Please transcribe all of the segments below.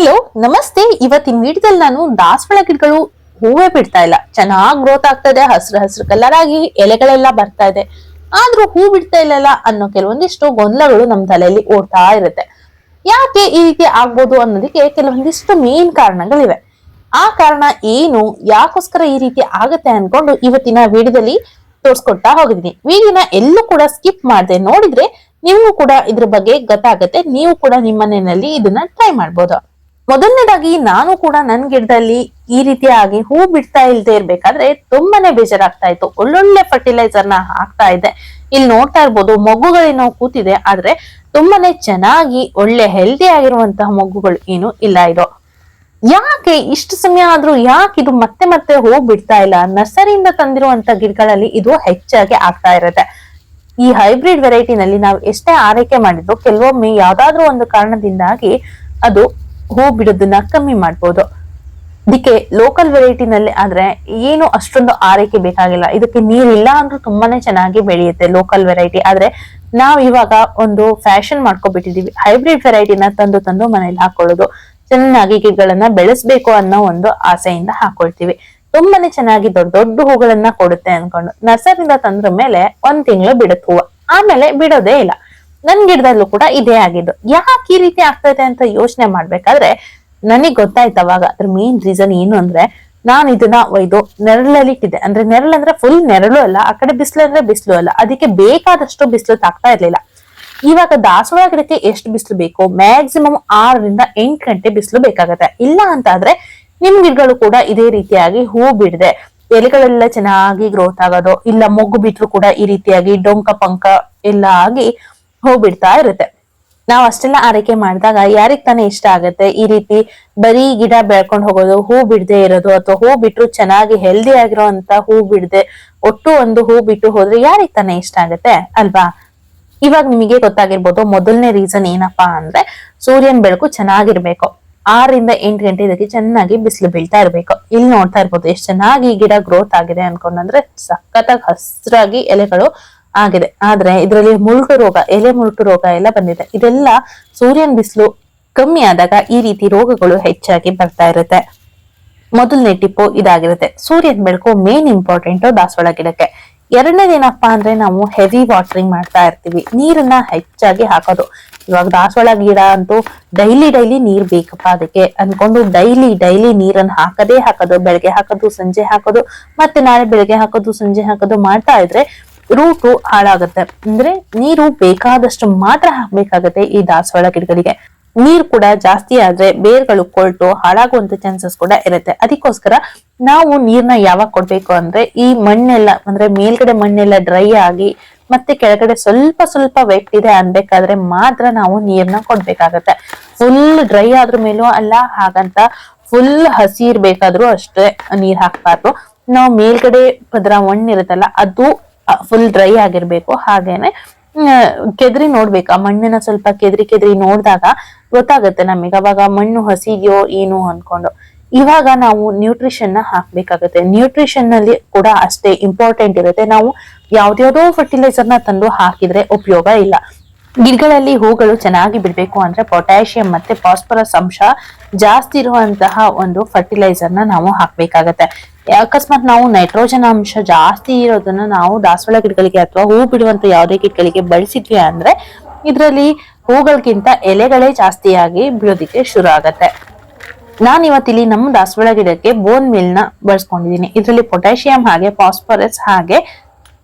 Hello ನಮಸ್ತೆ. ಇವತ್ತಿನ ವಿಡಿಯೋದಲ್ಲಿ ನಾನು ದಾಸವಾಳ ಗಿಡಗಳು ಹೂವೇ ಬಿಡ್ತಾ ಇಲ್ಲ. ಚೆನ್ನಾಗಿ ಗ್ರೋತ್ ಆಗ್ತಾ ಇದೆ ಹಸಿರು ಹಸಿರು ಕಲರ್ ಆಗಿ ಎಲೆಗಳೆಲ್ಲ ಬರ್ತಾ ಇದೆ. ಆದ್ರೂ ಹೂ ಬಿಡ್ತಾ ಇಲ್ಲಲ್ಲ ಅನ್ನೋ ಕೆಲವೊಂದಿಷ್ಟು ಗೊಂದಲಗಳು ನಮ್ಮ ತಲೆಯಲ್ಲಿ ಓಡ್ತಾ ಇರುತ್ತೆ. ಯಾಕೆ ಈ ರೀತಿ ಆಗ್ಬೋದು ಅನ್ನೋದಕ್ಕೆ ಕೆಲವೊಂದಿಷ್ಟು ಮೇನ್ ಕಾರಣಗಳಿವೆ. ಆ ಕಾರಣ ಏನು, ಯಾಕೋಸ್ಕರ ಈ ರೀತಿ ಆಗತ್ತೆ ಅನ್ಕೊಂಡು ಇವತ್ತಿನ ವಿಡಿಯೋದಲ್ಲಿ ತೋರ್ಸ್ಕೊಡ್ತಾ ಹೋಗಿದ್ದೀನಿ. ವೀಡಿಯೋನ ಎಲ್ಲೂ ಕೂಡ ಸ್ಕಿಪ್ ಮಾಡದೆ ನೋಡಿದ್ರೆ ನೀವು ಕೂಡ ಇದ್ರ ಬಗ್ಗೆ ಗೊತ್ತಾಗತ್ತೆ. ನೀವು ಕೂಡ ನಿಮ್ಮ ಮನೆಯಲ್ಲಿ ಇದನ್ನ ಟ್ರೈ ಮಾಡ್ಬೋದು. ಮೊದಲನೇದಾಗಿ ನಾನು ಕೂಡ ನನ್ ಗಿಡದಲ್ಲಿ ಈ ರೀತಿಯಾಗಿ ಹೂ ಬಿಡ್ತಾ ಇಲ್ದೇ ಇರ್ಬೇಕಾದ್ರೆ ತುಂಬಾನೇ ಬೇಜಾರಾಗ್ತಾ ಇತ್ತು. ಒಳ್ಳೊಳ್ಳೆ ಫರ್ಟಿಲೈಸರ್ನ ಹಾಕ್ತಾ ಇದ್ದೆ. ಇಲ್ಲಿ ನೋಡ್ತಾ ಇರ್ಬೋದು ಮಗುಗಳೇನೋ ಕೂತಿದೆ, ಆದ್ರೆ ತುಂಬಾನೇ ಚೆನ್ನಾಗಿ ಒಳ್ಳೆ ಹೆಲ್ದಿ ಆಗಿರುವಂತಹ ಮಗುಗಳು ಏನು ಇಲ್ಲ ಇದು. ಯಾಕೆ ಇಷ್ಟು ಸಮಯ ಆದ್ರೂ ಯಾಕೆ ಇದು ಮತ್ತೆ ಮತ್ತೆ ಹೋಗ್ ಬಿಡ್ತಾ ಇಲ್ಲ? ನರ್ಸರಿಯಿಂದ ತಂದಿರುವಂತ ಗಿಡಗಳಲ್ಲಿ ಇದು ಹೆಚ್ಚಾಗಿ ಆಗ್ತಾ ಇರುತ್ತೆ. ಈ ಹೈಬ್ರಿಡ್ ವೆರೈಟಿನಲ್ಲಿ ನಾವು ಎಷ್ಟೇ ಆರೈಕೆ ಮಾಡಿದ್ರು ಕೆಲವೊಮ್ಮೆ ಯಾವ್ದಾದ್ರೂ ಒಂದು ಕಾರಣದಿಂದಾಗಿ ಅದು ಹೂ ಬಿಡೋದನ್ನ ಕಮ್ಮಿ ಮಾಡ್ಬೋದು. ಇದಕ್ಕೆ ಲೋಕಲ್ ವೆರೈಟಿನಲ್ಲಿ ಆದ್ರೆ ಏನು ಅಷ್ಟೊಂದು ಆರೈಕೆ ಬೇಕಾಗಿಲ್ಲ. ಇದಕ್ಕೆ ನೀರಿಲ್ಲ ಅಂದ್ರೂ ತುಂಬಾನೇ ಚೆನ್ನಾಗಿ ಬೆಳೆಯುತ್ತೆ ಲೋಕಲ್ ವೆರೈಟಿ ಆದ್ರೆ ನಾವ್ ಇವಾಗ ಒಂದು ಫ್ಯಾಷನ್ ಮಾಡ್ಕೊಬಿಟ್ಟಿದೀವಿ. ಹೈಬ್ರಿಡ್ ವೆರೈಟಿನ ತಂದು ತಂದು ಮನೇಲಿ ಹಾಕೊಳ್ಳೋದು. ಚೆನ್ನಾಗಿ ಗಿಡಗಳನ್ನ ಬೆಳೆಸ್ಬೇಕು ಅನ್ನೋ ಒಂದು ಆಸೆಯಿಂದ ಹಾಕೊಳ್ತೀವಿ. ತುಂಬಾನೇ ಚೆನ್ನಾಗಿ ದೊಡ್ಡ ದೊಡ್ಡ ಹೂಗಳನ್ನ ಕೊಡುತ್ತೆ ಅನ್ಕೊಂಡು. ನರ್ಸರಿಂದ ತಂದ್ರ ಮೇಲೆ ಒಂದ್ ತಿಂಗಳು ಬಿಡುತ್ತೆ ಹೂವು. ಆಮೇಲೆ ಬಿಡೋದೇ ಇಲ್ಲ. ನನ್ ಗಿಡದಲ್ಲೂ ಕೂಡ ಇದೇ ಆಗಿದ್ದು. ಯಾಕೆ ಈ ರೀತಿ ಆಗ್ತೈತೆ ಅಂತ ಯೋಚನೆ ಮಾಡ್ಬೇಕಾದ್ರೆ ನನಗ್ ಗೊತ್ತಾಯ್ತು ಅವಾಗ ಅದ್ರ ಮೇನ್ ರೀಸನ್ ಏನು ಅಂದ್ರೆ ನಾನು ಇದನ್ನ ಒಯ್ದು ನೆರಳಲ್ಲಿ ಇಟ್ಟಿದ್ದೆ ಅಂದ್ರೆ ನೆರಳು ಅಂದ್ರೆ ಫುಲ್ ನೆರಳು ಅಲ್ಲ, ಆ ಕಡೆ ಬಿಸಿಲು ಅಂದ್ರೆ ಬಿಸಿಲು ಅಲ್ಲ. ಅದಕ್ಕೆ ಬೇಕಾದಷ್ಟು ಬಿಸಿಲು ತಾಗ್ತಾ ಇರ್ಲಿಲ್ಲ. ಇವಾಗ ದಾಸವಾಳ ಗಿಡಕ್ಕೆ ಎಷ್ಟು ಬಿಸಿಲು ಬೇಕು ಮ್ಯಾಕ್ಸಿಮಮ್ ಆರರಿಂದ ಎಂಟು ಗಂಟೆ ಬಿಸಿಲು ಬೇಕಾಗತ್ತೆ. ಇಲ್ಲ ಅಂತ ಆದ್ರೆ ನಿಮ್ ಗಿಡಗಳು ಕೂಡ ಇದೇ ರೀತಿಯಾಗಿ ಹೂ ಬಿಡದೆ. ಎಲೆಗಳೆಲ್ಲ ಚೆನ್ನಾಗಿ ಗ್ರೋತ್ ಆಗೋದು, ಇಲ್ಲ ಮೊಗ್ಗು ಬಿಟ್ರು ಕೂಡ ಈ ರೀತಿಯಾಗಿ ಡೊಂಕ, ಪಂಕ ಎಲ್ಲ ಆಗಿ ಹೂ ಬಿಡ್ತಾ ಇರುತ್ತೆ. ನಾವು ಅಷ್ಟೆಲ್ಲ ಆರೈಕೆ ಮಾಡಿದಾಗ ಯಾರಿಗ್ ತಾನೇ ಇಷ್ಟ ಆಗುತ್ತೆ? ಈ ರೀತಿ ಬರೀ ಗಿಡ ಬೆಳ್ಕೊಂಡು ಹೋಗೋದು, ಹೂ ಬಿಡದೆ ಇರೋದು ಅಥವಾ ಹೂ ಬಿಟ್ರು ಚೆನ್ನಾಗಿ ಹೆಲ್ದಿ ಆಗಿರೋ ಅಂತ ಹೂ ಬಿಡದೆ ಒಟ್ಟು ಒಂದು ಹೂ ಬಿಟ್ಟು ಹೋದ್ರೆ ಯಾರಿಗ್ ತಾನೇ ಇಷ್ಟ ಆಗುತ್ತೆ ಅಲ್ವಾ? ಇವಾಗ ನಿಮಗೆ ಗೊತ್ತಾಗಿರ್ಬೋದು ಮೊದಲನೇ ರೀಸನ್ ಏನಪ್ಪಾ ಅಂದ್ರೆ ಸೂರ್ಯನ ಬೆಳಕು ಚೆನ್ನಾಗಿರ್ಬೇಕು. ಆರಿಂದ ಎಂಟು ಗಂಟೆ ಇದಕ್ಕೆ ಚೆನ್ನಾಗಿ ಬಿಸಿಲು ಬೀಳ್ತಾ ಇರ್ಬೇಕು. ಇಲ್ಲಿ ನೋಡ್ತಾ ಇರ್ಬೋದು ಎಷ್ಟು ಚೆನ್ನಾಗಿ ಗಿಡ ಗ್ರೋತ್ ಆಗಿದೆ ಅನ್ಕೊಂಡಂದ್ರೆ ಸಖತ್ತಾಗಿ ಹಸ್ರಾಗಿ ಎಲೆಗಳು ಆಗಿದೆ. ಆದ್ರೆ ಇದರಲ್ಲಿ ಮುಳ್ಟು ರೋಗ, ಎಲೆ ಮುಳ್ಟು ರೋಗ ಎಲ್ಲ ಬಂದಿದೆ. ಇದೆಲ್ಲ ಸೂರ್ಯನ ಬಿಸಿಲು ಕಮ್ಮಿ ಆದಾಗ ಈ ರೀತಿ ರೋಗಗಳು ಹೆಚ್ಚಾಗಿ ಬರ್ತಾ ಇರುತ್ತೆ. ಮೊದಲನೇ ಟಿಪ್ಪು ಇದಾಗಿರುತ್ತೆ. ಸೂರ್ಯನ ಬೆಳಕು ಮೇನ್ ಇಂಪಾರ್ಟೆಂಟ್ ದಾಸವಾಳ ಗಿಡಕ್ಕೆ. ಎರಡನೇದೇನಪ್ಪಾ ಅಂದ್ರೆ ನಾವು ಹೆವಿ ವಾಟರಿಂಗ್ ಮಾಡ್ತಾ ಇರ್ತೀವಿ. ನೀರನ್ನ ಹೆಚ್ಚಾಗಿ ಹಾಕೋದು. ಇವಾಗ ದಾಸವಾಳ ಗಿಡ ಅಂತೂ ಡೈಲಿ ಡೈಲಿ ನೀರ್ ಬೇಕಪ್ಪ ಅದಕ್ಕೆ. ಅನ್ಕೊಂಡು ಡೈಲಿ ಡೈಲಿ ನೀರನ್ನ ಹಾಕದೇ ಹಾಕೋದು. ಬೆಳಗ್ಗೆ ಹಾಕೋದು, ಸಂಜೆ ಹಾಕೋದು. ಮತ್ತೆ ನಾಳೆ ಬೆಳಗ್ಗೆ ಹಾಕೋದು, ಸಂಜೆ ಹಾಕೋದು ಮಾಡ್ತಾ ಇದ್ರೆ ರೂಟು ಹಾಳಾಗುತ್ತೆ. ಅಂದ್ರೆ ನೀರು ಬೇಕಾದಷ್ಟು ಮಾತ್ರ ಹಾಕ್ಬೇಕಾಗತ್ತೆ ಈ ದಾಸವಾಳ ಗಿಡಗಳಿಗೆ. ನೀರ್ ಕೂಡ ಜಾಸ್ತಿ ಆದ್ರೆ ಬೇರ್ಗಳು ಕೊಳ್ತು ಹಾಳಾಗುವಂತ ಚಾನ್ಸಸ್ ಕೂಡ ಇರುತ್ತೆ. ಅದಕ್ಕೋಸ್ಕರ ನಾವು ನೀರ್ನ ಯಾವಾಗ ಕೊಡ್ಬೇಕು ಅಂದ್ರೆ ಈ ಮಣ್ಣೆಲ್ಲ, ಅಂದ್ರೆ ಮೇಲ್ಗಡೆ ಮಣ್ಣೆಲ್ಲ ಡ್ರೈ ಆಗಿ ಮತ್ತೆ ಕೆಳಗಡೆ ಸ್ವಲ್ಪ ಸ್ವಲ್ಪ ವೆಟ್ ಇದೆ ಅನ್ಬೇಕಾದ್ರೆ ಮಾತ್ರ ನಾವು ನೀರ್ನ ಕೊಡ್ಬೇಕಾಗತ್ತೆ. ಫುಲ್ ಡ್ರೈ ಆದ್ರ ಮೇಲೂ ಅಲ್ಲ, ಹಾಗಂತ ಫುಲ್ ಹಸಿ ಇರ್ಬೇಕಾದ್ರೂ ಅಷ್ಟೇ ನೀರ್ ಹಾಕ್ಬಾರ್ದು. ನಾವು ಮೇಲ್ಗಡೆ ಪದರ ಮಣ್ಣಿರುತ್ತಲ್ಲ, ಅದು ಫುಲ್ ಡ್ರೈ ಆಗಿರ್ಬೇಕು. ಹಾಗೇನೆ ಕೆದ್ರಿ ನೋಡ್ಬೇಕು. ಆ ಮಣ್ಣನ್ನ ಸ್ವಲ್ಪ ಕೆದ್ರಿ ಕೆದ್ರಿ ನೋಡಿದಾಗ ಗೊತ್ತಾಗುತ್ತೆ ನಮಗೆ. ಅವಾಗ ಮಣ್ಣು ಹಸಿದ್ಯೋ ಏನು ಅನ್ಕೊಂಡು. ಇವಾಗ ನಾವು ನ್ಯೂಟ್ರಿಷನ್ನ ಹಾಕ್ಬೇಕಾಗತ್ತೆ. ನ್ಯೂಟ್ರಿಷನ್ನಲ್ಲಿ ಕೂಡ ಅಷ್ಟೇ ಇಂಪಾರ್ಟೆಂಟ್ ಇರುತ್ತೆ. ನಾವು ಯಾವ್ದ್ಯಾವ್ದೋ ಫರ್ಟಿಲೈಸರ್ನ ತಂದು ಹಾಕಿದ್ರೆ ಉಪಯೋಗ ಇಲ್ಲ. ಗಿಡಗಳಲ್ಲಿ ಹೂಗಳು ಚೆನ್ನಾಗಿ ಬಿಡ್ಬೇಕು ಅಂದ್ರೆ ಪೊಟ್ಯಾಷಿಯಂ ಮತ್ತೆ ಫಾಸ್ಫರಸ್ ಅಂಶ ಜಾಸ್ತಿ ಇರುವಂತಹ ಒಂದು ಫರ್ಟಿಲೈಸರ್ನ ನಾವು ಹಾಕ್ಬೇಕಾಗತ್ತೆ. ಅಕಸ್ಮಾತ್ ನಾವು ನೈಟ್ರೋಜನ್ ಅಂಶ ಜಾಸ್ತಿ ಇರೋದನ್ನ ನಾವು ದಾಸವಾಳ ಗಿಡಗಳಿಗೆ ಅಥವಾ ಹೂ ಬಿಡುವಂತ ಯಾವುದೇ ಗಿಡಗಳಿಗೆ ಬಳಸಿದ್ವಿ ಅಂದ್ರೆ ಇದರಲ್ಲಿ ಹೂಗಳಿಗಿಂತ ಎಲೆಗಳೇ ಜಾಸ್ತಿಯಾಗಿ ಬಿಡೋದಿಕ್ಕೆ ಶುರು ಆಗತ್ತೆ. ನಾನು ಇವತ್ತಿಲ್ಲಿ ನಮ್ಮ ದಾಸವಾಳ ಗಿಡಕ್ಕೆ ಬೋನ್ ಮಿಲ್ನ ಬಳಸ್ಕೊಂಡಿದೀನಿ ಇದರಲ್ಲಿ ಪೊಟ್ಯಾಷಿಯಂ ಹಾಗೆ ಫಾಸ್ಫರಸ್ ಹಾಗೆ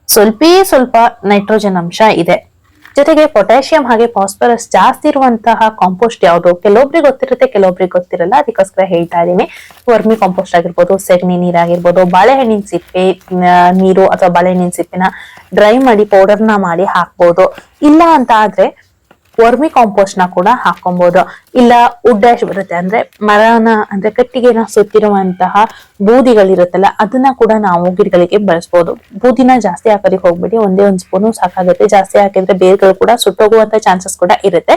ಸ್ವಲ್ಪ ಸ್ವಲ್ಪ ನೈಟ್ರೋಜನ್ ಅಂಶ ಇದೆ. ಜೊತೆಗೆ ಪೊಟ್ಯಾಷಿಯಂ ಹಾಗೆ ಫಾಸ್ಫರಸ್ ಜಾಸ್ತಿ ಇರುವಂತಹ ಕಾಂಪೋಸ್ಟ್ ಯಾವುದು? ಕೆಲವೊಬ್ರಿಗೆ ಗೊತ್ತಿರುತ್ತೆ, ಕೆಲವೊಬ್ರಿಗೆ ಗೊತ್ತಿರಲ್ಲ. ಅದಕ್ಕೋಸ್ಕರ ಹೇಳ್ತಾ ಇದ್ದೀನಿ. ವರ್ಮಿ ಕಾಂಪೋಸ್ಟ್ ಆಗಿರ್ಬೋದು, ಸೆಗಣಿ ನೀರಾಗಿರ್ಬೋದು ಬಾಳೆಹಣ್ಣಿನ ಸಿಪ್ಪೆ ನೀರು ಅಥವಾ ಬಾಳೆಹಣ್ಣಿನ ಸಿಪ್ಪೆನ ಡ್ರೈ ಮಾಡಿ ಪೌಡರ್ನ ಮಾಡಿ ಹಾಕ್ಬೋದು. ಇಲ್ಲ ಅಂತ ಆದ್ರೆ ವರ್ಮಿ ಕಾಂಪೋಸ್ಟ್ನ ಕೂಡ ಹಾಕೊಬಹುದು ಇಲ್ಲ ವುಡ್ ಡ್ಯಾಶ್ ಬರುತ್ತೆ ಅಂದ್ರೆ ಮರನ ಅಂದ್ರೆ ಕಟ್ಟಿಗೆನ ಸುತ್ತಿರುವಂತಹ ಬೂದಿಗಳಿರುತ್ತಲ್ಲ, ಅದನ್ನ ಕೂಡ ನಾವು ಗಿಡಗಳಿಗೆ ಬಳಸ್ಬೋದು. ಬೂದಿನ ಜಾಸ್ತಿ ಹಾಕೋದಕ್ಕೆ ಹೋಗ್ಬೇಡಿ, ಒಂದೇ ಒಂದ್ ಸ್ಪೂನು ಸಾಕಾಗುತ್ತೆ. ಜಾಸ್ತಿ ಹಾಕಿದ್ರೆ ಬೇರ್ಗಳು ಕೂಡ ಸುಟ್ಟೋಗುವಂತ ಚಾನ್ಸಸ್ ಕೂಡ ಇರುತ್ತೆ.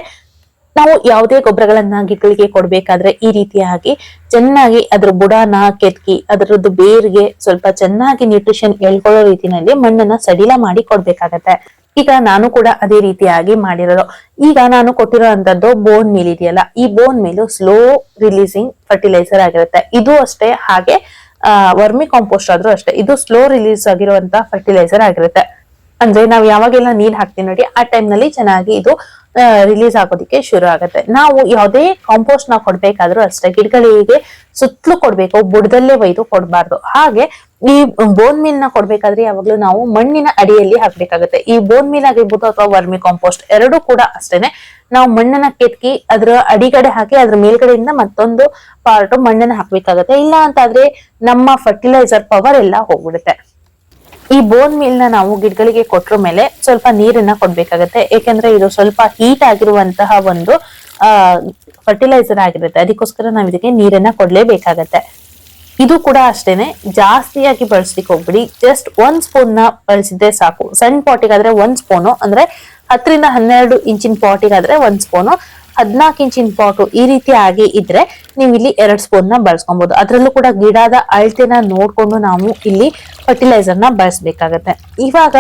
ನಾವು ಯಾವುದೇ ಗೊಬ್ಬರಗಳನ್ನ ಗಿಡಗಳಿಗೆ ಕೊಡ್ಬೇಕಾದ್ರೆ ಈ ರೀತಿಯಾಗಿ ಚೆನ್ನಾಗಿ ಅದ್ರ ಬುಡನ ಕೆತ್ಕಿ, ಅದರದ್ದು ಬೇರ್ಗೆ ಸ್ವಲ್ಪ ಚೆನ್ನಾಗಿ ನ್ಯೂಟ್ರಿಷನ್ ಹೇಳ್ಕೊಳ್ಳೋ ರೀತಿನಲ್ಲಿ ಮಣ್ಣನ್ನ ಸಡಿಲ ಮಾಡಿ ಕೊಡ್ಬೇಕಾಗತ್ತೆ. ಈಗ ನಾನು ಕೂಡ ಅದೇ ರೀತಿಯಾಗಿ ಮಾಡಿರೋದು. ಈಗ ನಾನು ಕೊಟ್ಟಿರೋಂಥದ್ದು ಬೋನ್ ಮೀಲ್ ಇದೆಯಲ್ಲ, ಈ bone meal slow releasing fertiliser ಆಗಿರುತ್ತೆ. ಇದು ಅಷ್ಟೇ, ಹಾಗೆ ವರ್ಮಿ ಕಾಂಪೋಸ್ಟ್ ಆದ್ರೂ ಅಷ್ಟೇ, ಇದು ಸ್ಲೋ ರಿಲೀಸ್ ಆಗಿರುವಂತಹ ಫರ್ಟಿಲೈಸರ್ ಆಗಿರುತ್ತೆ. ಅಂದ್ರೆ ನಾವ್ ಯಾವಾಗೆಲ್ಲ ನೀರ್ ಹಾಕ್ತೀವಿ ನೋಡಿ, ಆ ಟೈಮ್ನಲ್ಲಿ ಚೆನ್ನಾಗಿ ಇದು ರಿಲೀಸ್ ಆಗೋದಿಕ್ಕೆ ಶುರು ಆಗುತ್ತೆ. ನಾವು ಯಾವುದೇ ಕಾಂಪೋಸ್ಟ್ನ ಕೊಡ್ಬೇಕಾದ್ರೂ ಅಷ್ಟೇ, ಗಿಡಗಳಿಗೆ ಸುತ್ತಲೂ ಕೊಡ್ಬೇಕು, ಬುಡದಲ್ಲೇ ಒಯ್ದು ಕೊಡಬಾರ್ದು. ಹಾಗೆ ಈ ಬೋನ್ ಮೀಲ್ನ ಕೊಡ್ಬೇಕಾದ್ರೆ ಯಾವಾಗ್ಲೂ ನಾವು ಮಣ್ಣಿನ ಅಡಿಯಲ್ಲಿ ಹಾಕ್ಬೇಕಾಗುತ್ತೆ. ಈ ಬೋನ್ ಮೀಲ್ ಆಗಿರ್ಬೋದು ಅಥವಾ ವರ್ಮಿ ಕಾಂಪೋಸ್ಟ್ ಎರಡೂ ಕೂಡ ಅಷ್ಟೇನೆ. ನಾವು ಮಣ್ಣನ್ನ ಕೆತ್ತಿ ಅದ್ರ ಅಡಿಗಡೆ ಹಾಕಿ ಅದ್ರ ಮೇಲ್ಗಡೆಯಿಂದ ಮತ್ತೊಂದು ಪಾರ್ಟ್ ಮಣ್ಣನ್ನ ಹಾಕ್ಬೇಕಾಗತ್ತೆ. ಇಲ್ಲ ಅಂತಾದ್ರೆ ನಮ್ಮ ಫರ್ಟಿಲೈಸರ್ ಪವರ್ ಎಲ್ಲ ಹೋಗ್ಬಿಡುತ್ತೆ. ಈ ಬೋನ್ ಮೀಲ್ ನಾವು ಗಿಡಗಳಿಗೆ ಕೊಟ್ರ ಮೇಲೆ ಸ್ವಲ್ಪ ನೀರನ್ನ ಕೊಡ್ಬೇಕಾಗತ್ತೆ. ಯಾಕಂದ್ರೆ ಇದು ಸ್ವಲ್ಪ ಹೀಟ್ ಆಗಿರುವಂತಹ ಒಂದು ಫರ್ಟಿಲೈಸರ್ ಆಗಿರುತ್ತೆ. ಅದಕ್ಕೋಸ್ಕರ ನಾವು ಇದಕ್ಕೆ ನೀರನ್ನ ಕೊಡ್ಲೇಬೇಕಾಗತ್ತೆ. ಇದು ಕೂಡ ಅಷ್ಟೇನೆ. ಜಾಸ್ತಿಯಾಗಿ ಬಳಸ್ಲಿಕ್ಕೆ ಹೋಗ್ಬಿಡಿ. ಜಸ್ಟ್ ಒಂದ್ ಸ್ಪೂನ್ನ ಬಳಸಿದ್ರೆ ಸಾಕು. ಸಣ್ಣ ಪಾಟಿಗಾದ್ರೆ ಒಂದ್ ಸ್ಪೂನು ಅಂದ್ರೆ ಹತ್ತರಿಂದ ಹನ್ನೆರಡು ಇಂಚಿನ ಪಾಟಿಗಾದ್ರೆ ಒಂದ್ ಸ್ಪೂನು ಹದ್ನಾಲ್ಕು ಇಂಚಿನ ಪಾಟು ಈ ರೀತಿ ಆಗಿ ಇದ್ರೆ ನೀವು ಇಲ್ಲಿ ಎರಡ್ ಸ್ಪೂನ್ನ ಬಳಸ್ಕೊಬಹುದು ಅದರಲ್ಲೂ ಕೂಡ ಗಿಡದ ಅಳತೆನ ನೋಡ್ಕೊಂಡು ನಾವು ಇಲ್ಲಿ ಫರ್ಟಿಲೈಸರ್ನ ಬಳಸಬೇಕಾಗತ್ತೆ. ಇವಾಗ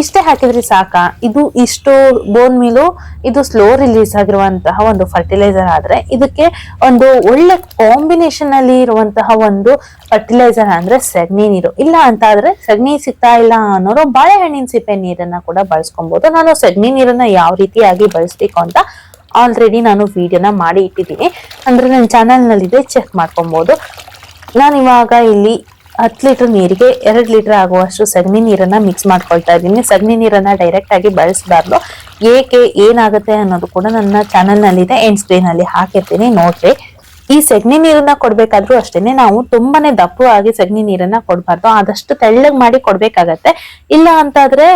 ಇಷ್ಟೇ ಹಾಕಿದ್ರೆ ಸಾಕಾ? ಇದು ಇಷ್ಟು ಬೋನ್ ಮೀಲು ಇದು ಸ್ಲೋ ರಿಲೀಸ್ ಆಗಿರುವಂತಹ ಒಂದು ಫರ್ಟಿಲೈಸರ್ ಆದ್ರೆ ಇದಕ್ಕೆ ಒಂದು ಒಳ್ಳೆ ಕಾಂಬಿನೇಷನ್ ಅಲ್ಲಿ ಇರುವಂತಹ ಒಂದು ಫರ್ಟಿಲೈಸರ್ ಅಂದ್ರೆ ಸಗಣಿ ನೀರು. ಇಲ್ಲ ಅಂತ ಆದ್ರೆ ಸಗಣಿ ಸಿಗ್ತಾ ಇಲ್ಲ ಅನ್ನೋರು ಬಾಳೆಹಣ್ಣಿನ ಸಿಪ್ಪೆ ನೀರನ್ನ ಕೂಡ ಬಳಸ್ಕೊಬಹುದು ನಾನು ಸಗಣಿ ನೀರನ್ನ ಯಾವ ರೀತಿಯಾಗಿ ಬಳಸ್ಬೇಕು ಅಂತ ಆಲ್ರೆಡಿ ನಾನು ವಿಡಿಯೋನ ಮಾಡಿ ಇಟ್ಟಿದ್ದೀನಿ. ಅಂದರೆ ನನ್ನ ಚಾನಲ್ನಲ್ಲಿದೆ ಚೆಕ್ ಮಾಡ್ಕೊಬೋದು. ನಾನು ಇವಾಗ ಇಲ್ಲಿ ಹತ್ತು ಲೀಟ್ರ್ ನೀರಿಗೆ ಎರಡು ಲೀಟ್ರ್ ಆಗುವಷ್ಟು ಸಗಣಿ ನೀರನ್ನು ಮಿಕ್ಸ್ ಮಾಡ್ಕೊಳ್ತಾ ಇದ್ದೀನಿ. ಸಗಣಿ ನೀರನ್ನು ಡೈರೆಕ್ಟಾಗಿ ಬಳಸಬಾರ್ದು. ಏಕೆ ಏನಾಗುತ್ತೆ ಅನ್ನೋದು ಕೂಡ ನನ್ನ ಚಾನಲ್ನಲ್ಲಿದೆ ಎಂಡ್ ಸ್ಕ್ರೀನಲ್ಲಿ ಹಾಕಿರ್ತೀನಿ, ನೋಡ್ರಿ. ಈ ಸಗಣಿ ನೀರನ್ನ ಕೊಡಬೇಕಾದ್ರೂ ಅಷ್ಟೇನೆ ನಾವು ತುಂಬಾನೇ ದಪ್ಪವಾಗಿ ಸಗಣಿ ನೀರನ್ನ ಕೊಡಬಾರ್ದು. ಆದಷ್ಟು ತೆಳ್ಳಗೆ ಮಾಡಿ ಕೊಡಬೇಕಾಗತ್ತೆ. ಇಲ್ಲ ಅಂತಾದ್ರೆ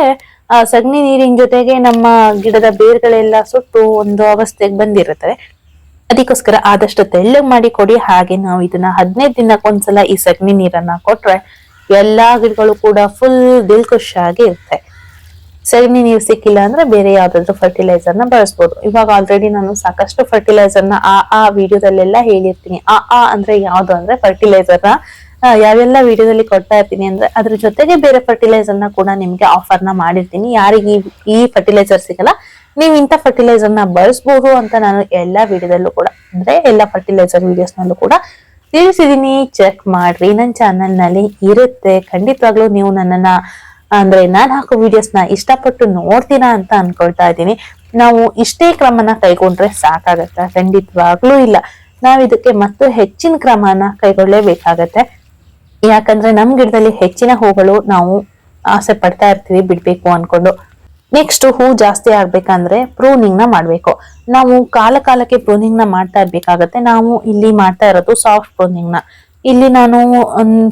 ಆ, ಸಗಣಿ ನೀರಿನ ಜೊತೆಗೆ ನಮ್ಮ ಗಿಡದ ಬೇರ್ಗಳೆಲ್ಲ ಸುಟ್ಟು ಒಂದು ಅವಸ್ಥೆಗೆ ಬಂದಿರುತ್ತದೆ ಅದಕ್ಕೋಸ್ಕರ ಆದಷ್ಟು ತೆಳ್ಳಗ್ ಮಾಡಿ ಕೊಡಿ. ಹಾಗೆ ನಾವು ಇದನ್ನ ಹದಿನೈದು ದಿನಕ್ಕೊಂದ್ಸಲ ಈ ಸಗಣಿ ನೀರನ್ನ ಕೊಟ್ರೆ ಎಲ್ಲಾ ಗಿಡಗಳು ಕೂಡ ಫುಲ್ ದಿಲ್ ಆಗಿ ಇರುತ್ತೆ. ಸಗಣಿ ನೀರು ಸಿಕ್ಕಿಲ್ಲ ಅಂದ್ರೆ ಬೇರೆ ಯಾವ್ದಾದ್ರು ಫರ್ಟಿಲೈಸರ್ನ ಬಳಸ್ಬೋದು. ಇವಾಗ ಆಲ್ರೆಡಿ ನಾನು ಸಾಕಷ್ಟು ಫರ್ಟಿಲೈಸರ್ನ ಆ ಆ ವಿಡಿಯೋದಲ್ಲೆಲ್ಲ ಹೇಳಿರ್ತೀನಿ. ಆ ಆ ಅಂದ್ರೆ ಯಾವ್ದು ಅಂದ್ರೆ ಫರ್ಟಿಲೈಸರ್ನ ಯಾವೆಲ್ಲ ವಿಡಿಯೋದಲ್ಲಿ ಕೊಡ್ತಾ ಇರ್ತೀನಿ ಅಂದ್ರೆ ಅದ್ರ ಜೊತೆಗೆ ಬೇರೆ ಫರ್ಟಿಲೈಸರ್ನ ಕೂಡ ನಿಮ್ಗೆ ಆಫರ್ನ ಮಾಡಿರ್ತೀನಿ. ಯಾರಿಗೆ ಈ- ಫರ್ಟಿಲೈಸರ್ ಸಿಗಲ್ಲ, ನೀವು ಇಂಥ ಫರ್ಟಿಲೈಸರ್ನ ಬಳಸಬಹುದು ಅಂತ ನಾನು ಎಲ್ಲಾ ವಿಡಿಯೋದಲ್ಲೂ ಕೂಡ, ಅಂದ್ರೆ ಎಲ್ಲಾ ಫರ್ಟಿಲೈಸರ್ ವಿಡಿಯೋಸ್ ನಲ್ಲೂ ಕೂಡ ತಿಳಿಸಿದೀನಿ. ಚೆಕ್ ಮಾಡ್ರಿ. ನನ್ನ ಚಾನಲ್ನಲ್ಲಿ ಇರುತ್ತೆ. ಖಂಡಿತವಾಗ್ಲೂ ನೀವು ನನ್ನನ್ನ, ಅಂದ್ರೆ ನಾನ್ ಹಾಕೋ ವಿಡಿಯೋಸ್ನ ಇಷ್ಟಪಟ್ಟು ನೋಡ್ತೀರಾ ಅಂತ ಅನ್ಕೊಳ್ತಾ ಇದ್ದೀನಿ. ನಾವು ಇಷ್ಟೇ ಕ್ರಮನ ಕೈಗೊಂಡ್ರೆ ಸಾಕಾಗತ್ತ? ಖಂಡಿತವಾಗ್ಲೂ ಇಲ್ಲ. ನಾವಿದಕ್ಕೆ ಮತ್ತು ಹೆಚ್ಚಿನ ಕ್ರಮನ ಕೈಗೊಳ್ಳಲೇಬೇಕಾಗತ್ತೆ ಯಾಕಂದ್ರೆ ನಮ್ ಗಿಡದಲ್ಲಿ ಹೆಚ್ಚಿನ ಹೂಗಳು ನಾವು ಆಸೆ ಪಡ್ತಾ ಇರ್ತೀವಿ, ಬಿಡ್ಬೇಕು ಅನ್ಕೊಂಡು. ನೆಕ್ಸ್ಟ್ ಹೂ ಜಾಸ್ತಿ ಆಗ್ಬೇಕಂದ್ರೆ ಪ್ರೂನಿಂಗ್ನ ಮಾಡ್ಬೇಕು. ನಾವು ಕಾಲ ಕಾಲಕ್ಕೆ ಪ್ರೂನಿಂಗ್ನ ಮಾಡ್ತಾ ಇರ್ಬೇಕಾಗತ್ತೆ. ನಾವು ಇಲ್ಲಿ ಮಾಡ್ತಾ ಇರೋದು ಸಾಫ್ಟ್ ಪ್ರೂನಿಂಗ್ನ. ಇಲ್ಲಿ ನಾನು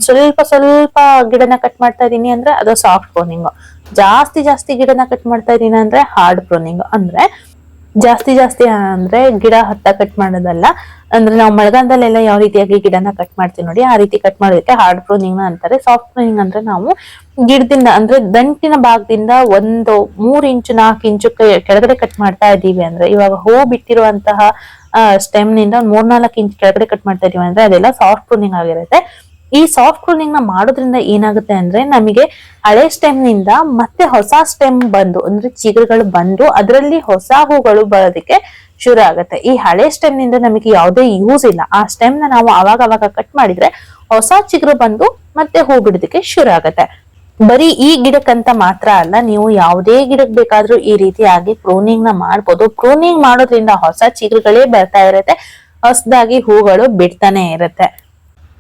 ಸ್ವಲ್ಪ ಸ್ವಲ್ಪ ಗಿಡನ ಕಟ್ ಮಾಡ್ತಾ ಇದೀನಿ ಅಂದ್ರೆ ಅದು ಸಾಫ್ಟ್ ಪ್ರೂನಿಂಗ್ ಜಾಸ್ತಿ ಜಾಸ್ತಿ ಗಿಡನ ಕಟ್ ಮಾಡ್ತಾ ಇದೀನಿ ಅಂದ್ರೆ ಹಾರ್ಡ್ ಪ್ರೂನಿಂಗ್ ಅಂದ್ರೆ ಜಾಸ್ತಿ ಜಾಸ್ತಿ ಅಂದ್ರೆ ಗಿಡ ಹತ್ತ ಕಟ್ ಮಾಡೋದಲ್ಲ. ಅಂದ್ರೆ ನಾವು ಮಳೆಗಾಲದಲ್ಲೆಲ್ಲ ಯಾವ ರೀತಿಯಾಗಿ ಗಿಡನ ಕಟ್ ಮಾಡ್ತೀವಿ ನೋಡಿ, ಆ ರೀತಿ ಕಟ್ ಮಾಡೋದಕ್ಕೆ ಹಾರ್ಡ್ ಪ್ರೂನಿಂಗ್ ಅಂತಾರೆ. ಸಾಫ್ಟ್ ಪ್ರೂನಿಂಗ್ ಅಂದ್ರೆ ನಾವು ಗಿಡದಿಂದ ಅಂದ್ರೆ ದಂಟಿನ ಭಾಗದಿಂದ ಒಂದು ಮೂರ್ ಇಂಚು, ನಾಲ್ಕು ಇಂಚು ಕೆಳಗಡೆ ಕಟ್ ಮಾಡ್ತಾ ಇದೀವಿ ಅಂದ್ರೆ, ಇವಾಗ ಹೂ ಬಿಟ್ಟಿರುವಂತಹ ಸ್ಟೆಮ್ನಿಂದ ಒಂದ್ ಮೂರ್ನಾಲ್ಕು ಇಂಚ್ ಕೆಳಗಡೆ ಕಟ್ ಮಾಡ್ತಾ ಇದೀವಿ ಅಂದ್ರೆ ಅದೆಲ್ಲ ಸಾಫ್ಟ್ ಪ್ರೂನಿಂಗ್ ಆಗಿರುತ್ತೆ. ಈ ಸಾಫ್ಟ್ ಪ್ರೂನಿಂಗ್ನ ಮಾಡೋದ್ರಿಂದ ಏನಾಗುತ್ತೆ ಅಂದ್ರೆ ನಮಗೆ ಹಳೆ ಸ್ಟೆಮ್ನಿಂದ ಮತ್ತೆ ಹೊಸ ಸ್ಟೆಮ್ ಬಂದು, ಅಂದ್ರೆ ಚಿಗುರುಗಳು ಬಂದು ಅದರಲ್ಲಿ ಹೊಸ ಹೂಗಳು ಬರೋದಕ್ಕೆ ಶುರು ಆಗುತ್ತೆ. ಈ ಹಳೆ ಸ್ಟೆಮ್ನಿಂದ ನಮಗೆ ಯಾವುದೇ ಯೂಸ್ ಇಲ್ಲ. ಆ ಸ್ಟೆಮ್ನ ನಾವು ಅವಾಗ ಅವಾಗ ಕಟ್ ಮಾಡಿದ್ರೆ ಹೊಸ ಚಿಗುರು ಬಂದು ಮತ್ತೆ ಹೂ ಬಿಡೋದಕ್ಕೆ ಶುರು ಆಗುತ್ತೆ. ಬರೀ ಈ ಗಿಡಕ್ಕಂತ ಮಾತ್ರ ಅಲ್ಲ, ನೀವು ಯಾವುದೇ ಗಿಡಕ್ಕೆ ಬೇಕಾದ್ರೂ ಈ ರೀತಿಯಾಗಿ ಪ್ರೂನಿಂಗ್ನ ಮಾಡ್ಬೋದು. ಪ್ರೂನಿಂಗ್ ಮಾಡೋದ್ರಿಂದ ಹೊಸ ಚಿಗುರುಗಳೇ ಬರ್ತಾ ಇರುತ್ತೆ, ಹೊಸದಾಗಿ ಹೂಗಳು ಬಿಡ್ತಾನೆ ಇರುತ್ತೆ.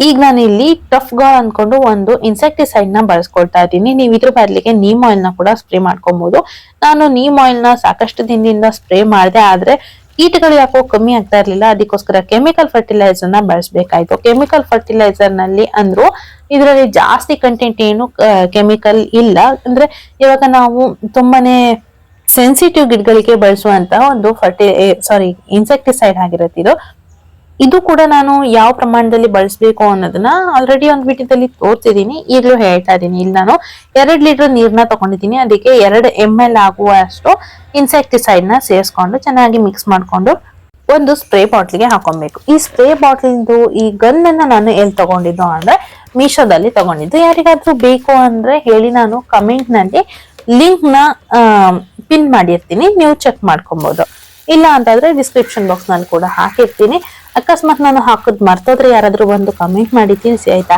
ಈಗ ನಾನು ಇಲ್ಲಿ ಟಫ್ ಗಾಲ್ ಅನ್ಕೊಂಡು ಒಂದು ಇನ್ಸೆಕ್ಟಿಸೈಡ್ನ ಬಳಸ್ಕೊಳ್ತಾ ಇದ್ದೀನಿ. ನೀವು ಇದ್ರ ಬದಲಿಗೆ ನೀಮ್ ಆಯಿಲ್ನ ಕೂಡ ಸ್ಪ್ರೇ ಮಾಡ್ಕೊಬಹುದು ನಾನು ನೀಮ್ ಆಯಿಲ್ನ ಸಾಕಷ್ಟು ದಿನದಿಂದ ಸ್ಪ್ರೇ ಮಾಡಿದೆ, ಆದ್ರೆ ಕೀಟಗಳು ಯಾಕೋ ಕಮ್ಮಿ ಆಗ್ತಾ ಇರ್ಲಿಲ್ಲ. ಅದಕ್ಕೋಸ್ಕರ ಕೆಮಿಕಲ್ ಫರ್ಟಿಲೈಸರ್ನ ಬಳಸಬೇಕಾಯ್ತು. ಕೆಮಿಕಲ್ ಫರ್ಟಿಲೈಸರ್ನಲ್ಲಿ ಅಂದ್ರು ಇದರಲ್ಲಿ ಜಾಸ್ತಿ ಕಂಟೆಂಟ್ ಏನು ಕೆಮಿಕಲ್ ಇಲ್ಲ. ಅಂದ್ರೆ ಇವಾಗ ನಾವು ತುಂಬಾನೇ ಸೆನ್ಸಿಟಿವ್ ಗಿಡಗಳಿಗೆ ಬಳಸುವಂತಹ ಒಂದು ಫರ್ಟಿ ಸಾರಿ ಇನ್ಸೆಕ್ಟಿಸೈಡ್ ಆಗಿರುತ್ತೆ ಇದು. ಇದು ಕೂಡ ನಾನು ಯಾವ ಪ್ರಮಾಣದಲ್ಲಿ ಬಳಸಬೇಕು ಅನ್ನೋದನ್ನ ಆಲ್ರೆಡಿ ಒಂದು ವಿಡಿಯೋದಲ್ಲಿ ತೋರ್ತಿದ್ದೀನಿ ಈಗಲೂ ಹೇಳ್ತಾ ಇದ್ದೀನಿ ಇಲ್ಲಿ ನಾನು ಎರಡು ಲೀಟರ್ ನೀರನ್ನ ತಗೊಂಡಿದ್ದೀನಿ. ಅದಕ್ಕೆ ಎರಡು ಎಂ ಎಲ್ ಆಗುವಷ್ಟು ಇನ್ಸೆಕ್ಟಿಸೈಡ್ನ ಸೇರಿಸ್ಕೊಂಡು ಚೆನ್ನಾಗಿ ಮಿಕ್ಸ್ ಮಾಡ್ಕೊಂಡು ಒಂದು ಸ್ಪ್ರೇ ಬಾಟ್ಲಿಗೆ ಹಾಕೊಬೇಕು. ಈ ಸ್ಪ್ರೇ ಬಾಟ್ಲಿಂದು ಈ ಗನ್ ನಾನು ಎಲ್ಲಿ ತಗೊಂಡಿದ್ದು ಅಂದ್ರೆ ಮೀಶೋದಲ್ಲಿ ತಗೊಂಡಿದ್ದು. ಯಾರಿಗಾದ್ರೂ ಬೇಕು ಅಂದ್ರೆ ಹೇಳಿ ನಾನು ಕಮೆಂಟ್ನಲ್ಲಿ ಲಿಂಕ್ನ ಪಿನ್ ಮಾಡಿರ್ತೀನಿ. ನೀವು ಚೆಕ್ ಮಾಡ್ಕೊಬಹುದು ಇಲ್ಲ ಅಂತಂದ್ರೆ ಡಿಸ್ಕ್ರಿಪ್ಷನ್ ಬಾಕ್ಸ್ನಲ್ಲಿ ಕೂಡ ಹಾಕಿರ್ತೀನಿ. ಅಕಸ್ಮಾತ್ ನಾನು ಹಾಕೋದ್ ಮರ್ತೋದ್ರೆ ಯಾರಾದ್ರೂ ಒಂದು ಕಮೆಂಟ್ ಮಾಡಿ ತಿಳಿಸಿ, ಆಯ್ತಾ?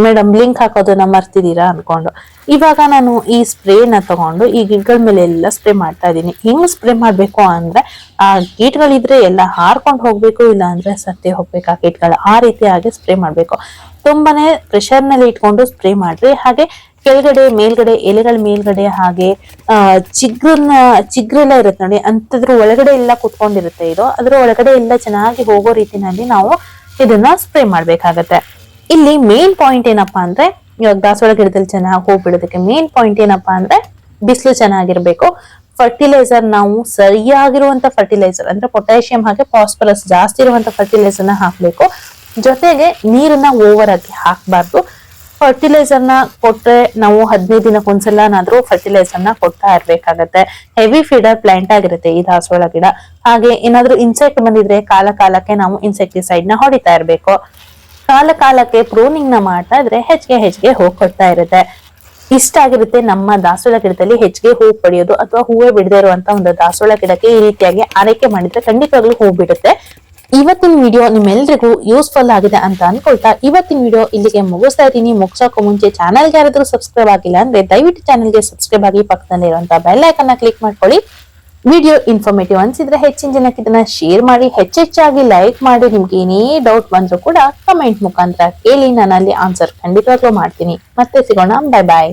ಮೇಡಮ್ ಲಿಂಕ್ ಹಾಕೋದನ್ನ ಮರ್ತಿದ್ದೀರಾ ಅನ್ಕೊಂಡು. ಇವಾಗ ನಾನು ಈ ಸ್ಪ್ರೇನ ತಗೊಂಡು ಈ ಗಿಡಗಳ ಮೇಲೆ ಎಲ್ಲ ಸ್ಪ್ರೇ ಮಾಡ್ತಾ ಇದ್ದೀನಿ. ಹೆಂಗ್ ಸ್ಪ್ರೇ ಮಾಡ್ಬೇಕು ಅಂದ್ರೆ, ಆ ಕೀಟಗಳಿದ್ರೆ ಎಲ್ಲ ಹಾರ್ಕೊಂಡು ಹೋಗ್ಬೇಕು, ಇಲ್ಲ ಅಂದ್ರೆ ಸತ್ತೇ ಹೋಗ್ಬೇಕು ಆ ಕೀಟಗಳು ಆ ರೀತಿಯಾಗಿ ಸ್ಪ್ರೇ ಮಾಡ್ಬೇಕು. ತುಂಬಾನೇ ಪ್ರೆಷರ್ನಲ್ಲಿ ಇಟ್ಕೊಂಡು ಸ್ಪ್ರೇ ಮಾಡ್ರಿ. ಹಾಗೆ ಕೆಳಗಡೆ, ಮೇಲ್ಗಡೆ, ಎಲೆಗಳ ಮೇಲ್ಗಡೆ ಹಾಗೆ, ಆ ಚಿಗ್ರನ್ನ ಚಿಗ್ರೆಲ್ಲ ಇರುತ್ತೆ ನೋಡಿ. ಅಂತದ್ರ ಒಳಗಡೆ ಎಲ್ಲ ಕುತ್ಕೊಂಡಿರುತ್ತೆ ಇದು. ಅದ್ರ ಒಳಗಡೆ ಎಲ್ಲ ಚೆನ್ನಾಗಿ ಹೋಗೋ ರೀತಿನಲ್ಲಿ ನಾವು ಇದನ್ನ ಸ್ಪ್ರೇ ಮಾಡ್ಬೇಕಾಗತ್ತೆ. ಇಲ್ಲಿ ಮೇನ್ ಪಾಯಿಂಟ್ ಏನಪ್ಪಾ ಅಂದ್ರೆ, ಇವಾಗ ದಾಸವಾಳ ಗಿಡದಲ್ಲಿ ಚೆನ್ನಾಗಿ ಹೂ ಬಿಡೋದಕ್ಕೆ ಮೇನ್ ಪಾಯಿಂಟ್ ಏನಪ್ಪಾ ಅಂದ್ರೆ, ಬಿಸಿಲು ಚೆನ್ನಾಗಿರ್ಬೇಕು. ಫರ್ಟಿಲೈಸರ್ ನಾವು ಸರಿಯಾಗಿರುವಂತ ಫರ್ಟಿಲೈಸರ್ ಅಂದ್ರೆ ಪೊಟ್ಯಾಷಿಯಂ ಹಾಗೆ ಫಾಸ್ಫರಸ್ ಜಾಸ್ತಿ ಇರುವಂತ ಫರ್ಟಿಲೈಸರ್ನ ಹಾಕ್ಬೇಕು. ಜೊತೆಗೆ ನೀರನ್ನ ಓವರ್ ಆಗಿ ಹಾಕ್ಬಾರ್ದು. ಫರ್ಟಿಲೈಸರ್ನ ಕೊಟ್ರೆ ನಾವು ಹದಿನೈದು ಫರ್ಟಿಲೈಸರ್ನ ಕೊಡ್ತಾ ಇರ್ಬೇಕಾಗತ್ತೆ. ಹೆವಿ ಫೀಡರ್ ಪ್ಲಾಂಟ್ ಆಗಿರುತ್ತೆ ಈ ದಾಸವಾಳ ಗಿಡ. ಹಾಗೆ ಏನಾದ್ರೂ ಇನ್ಸೆಕ್ಟ್ ಬಂದಿದ್ರೆ ಕಾಲ ಕಾಲಕ್ಕೆ ನಾವು ಇನ್ಸೆಕ್ಟಿಸೈಡ್ನ ಹೊಡಿತಾ ಇರ್ಬೇಕು. ಕಾಲ ಕಾಲಕ್ಕೆ ಪ್ರೂನಿಂಗ್ನ ಮಾಡ್ತಾ ಇದ್ರೆ ಹೆಚ್ಚಿಗೆ ಹೆಚ್ಚಿಗೆ ಹೂ ಕೊಡ್ತಾ ಇರುತ್ತೆ. ಇಷ್ಟ ಆಗಿರುತ್ತೆ ನಮ್ಮ ದಾಸವಾಳ ಗಿಡದಲ್ಲಿ ಹೆಚ್ಚಿಗೆ ಹೂ ಪಡೆಯೋದು ಅಥವಾ ಹೂವೇ ಬಿಡದೇ ಇರುವಂತ ಒಂದು ದಾಸವಾಳ ಗಿಡಕ್ಕೆ ಈ ರೀತಿಯಾಗಿ ಆರೈಕೆ ಮಾಡಿದ್ರೆ ಖಂಡಿತವಾಗ್ಲೂ ಹೂ ಬಿಡುತ್ತೆ. ಇವತ್ತಿನ ವಿಡಿಯೋ ನಿಮ್ಮೆಲ್ಲರಿಗೂ ಯೂಸ್ಫುಲ್ ಆಗಿದೆ ಅಂತ ಅನ್ಕೊಳ್ತಾ ಇವತ್ತಿನ ವಿಡಿಯೋ ಇಲ್ಲಿಗೆ ಮುಗಿಸ್ತಾ ಇದ್ದೀನಿ. ಮುಗಿಸೋಕ್ಕೂ ಮುಂಚೆ ಚಾನಲ್ಗೆ ಯಾರಾದರೂ ಸಬ್ಸ್ಕ್ರೈಬ್ ಆಗಿಲ್ಲ ಅಂದ್ರೆ ದಯವಿಟ್ಟು ಚಾನಲ್ಗೆ ಸಬ್ಸ್ಕ್ರೈಬ್ ಆಗಿ ಪಕ್ಕದಲ್ಲಿರುವಂತಹ ಬೆಲ್ ಐಕನ್ನ ಕ್ಲಿಕ್ ಮಾಡ್ಕೊಳ್ಳಿ. ವಿಡಿಯೋ ಇನ್ಫಾರ್ಮೇಟಿವ್ ಅನ್ಸಿದ್ರೆ ಹೆಚ್ಚಿನ ಜನಕ್ಕೆ ಇದನ್ನ ಶೇರ್ ಮಾಡಿ, ಹೆಚ್ಚೆಚ್ಚಾಗಿ ಲೈಕ್ ಮಾಡಿ, ನಿಮ್ಗೆ ಏನೇ ಡೌಟ್ ಬಂದ್ರು ಕೂಡ ಕಮೆಂಟ್ ಮುಖಾಂತರ ಕೇಳಿ ನಾನು ಅಲ್ಲಿ ಆನ್ಸರ್ ಖಂಡಿತವಾಗ್ಲೂ ಮಾಡ್ತೀನಿ. ಮತ್ತೆ ಸಿಗೋಣ. Bye bye